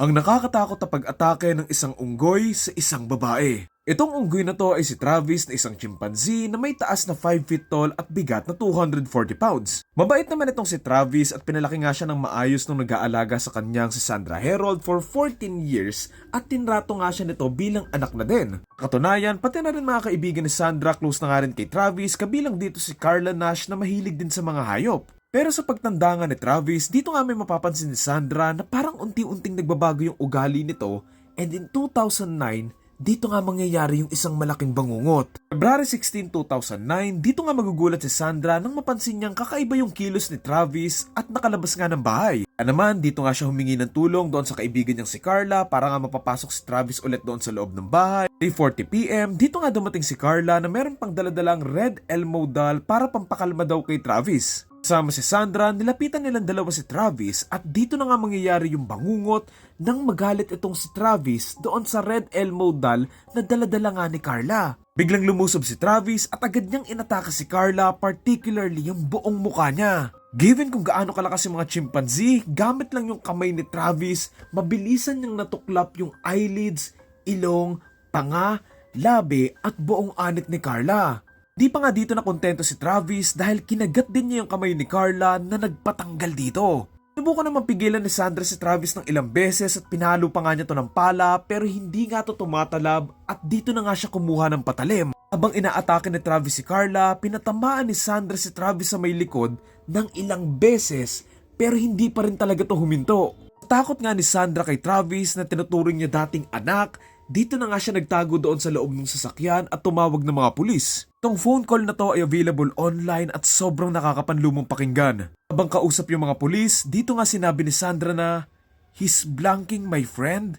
ang nakakatakot na pag-atake ng isang unggoy sa isang babae. Itong unggoy na to ay si Travis na isang chimpanzee na may taas na 5 feet tall at bigat na 240 pounds. Mabait naman itong si Travis at pinalaki nga siya ng maayos nung nag-aalaga sa kanyang si Sandra Herold for 14 years at tinrato nga siya nito bilang anak na din. Katunayan, pati na rin mga kaibigan ni Sandra close na nga rin kay Travis kabilang dito si Carla Nash na mahilig din sa mga hayop. Pero sa pagtanda nga ni Travis, dito nga may mapapansin ni Sandra na parang unti-unting nagbabago yung ugali nito and in 2009, dito nga mangyayari yung isang malaking bangungot. February 16, 2009, dito nga magugulat si Sandra nang mapansin niyang kakaiba yung kilos ni Travis at nakalabas nga ng bahay. Kaya naman, dito nga siya humingi ng tulong doon sa kaibigan niyang si Carla para nga mapapasok si Travis ulit doon sa loob ng bahay. 3.40pm, dito nga dumating si Carla na meron pang daladalang red Elmo doll para pampakalma daw kay Travis. Kasama si Sandra, nilapitan nilang dalawa si Travis at dito na nga mangyayari yung bangungot nang magalit itong si Travis doon sa Red Elmo doll na daladala nga ni Carla. Biglang lumusob si Travis at agad niyang inatake si Carla particularly yung buong mukha niya. Given kung gaano kalakas yung mga chimpanzee, gamit lang yung kamay ni Travis, mabilisan niyang natuklap yung eyelids, ilong, panga, labi at buong anit ni Carla. Di pa nga dito na kontento si Travis dahil kinagat din niya yung kamay ni Carla na nagpatanggal dito. Subukan naman pigilan ni Sandra si Travis ng ilang beses at pinalo pa nga niya to ng pala pero hindi nga to tumatalab at dito na nga siya kumuha ng patalim. Habang inaatake ni Travis si Carla, pinatamaan ni Sandra si Travis sa may likod ng ilang beses pero hindi pa rin talaga to huminto. Takot nga ni Sandra kay Travis na tinuturing niya dating anak, dito na nga siya nagtago doon sa loob ng sasakyan at tumawag ng mga pulis. Itong phone call na to ay available online at sobrang nakakapanlumong pakinggan. Habang kausap yung mga pulis, dito nga sinabi ni Sandra na, He's blanking my friend.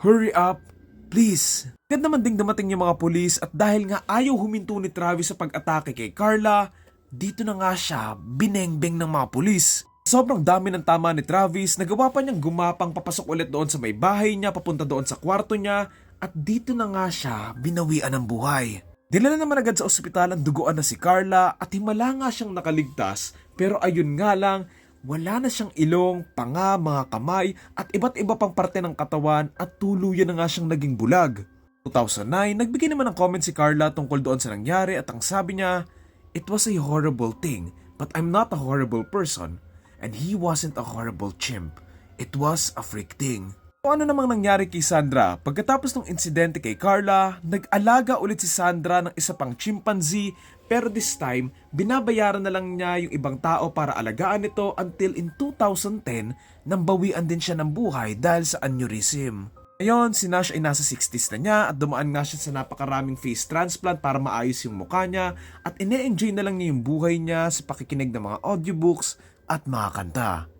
Hurry up, please. Agad naman ding dumating yung mga pulis at dahil nga ayaw huminto ni Travis sa pag-atake kay Carla, dito na nga siya binengbeng ng mga pulis. Sobrang dami ng tama ni Travis, nagawa pa niyang gumapang papasok ulit doon sa may bahay niya, papunta doon sa kwarto niya, at dito na nga siya binawian ng buhay. Dinala naman agad sa ospital ang duguan na si Carla at himala nga siyang nakaligtas pero ayun nga lang, wala na siyang ilong, panga, mga kamay at iba't iba pang parte ng katawan at tuluyan na nga siyang naging bulag. 2009, nagbigay naman ng comment si Carla tungkol doon sa nangyari at ang sabi niya, It was a horrible thing, but I'm not a horrible person. And he wasn't a horrible chimp. It was a freak thing. So ano namang nangyari kay Sandra? Pagkatapos ng insidente kay Carla, nag-alaga ulit si Sandra ng isa pang chimpanzee pero this time, binabayaran na lang niya yung ibang tao para alagaan ito until in 2010 nang bawian din siya ng buhay dahil sa aneurysm. Ngayon, si Nash ay nasa 60s na niya at dumaan nga siya sa napakaraming face transplant para maayos yung mukha niya at ine-enjoy na lang niya yung buhay niya sa pakikinig ng mga audiobooks at mga kanta.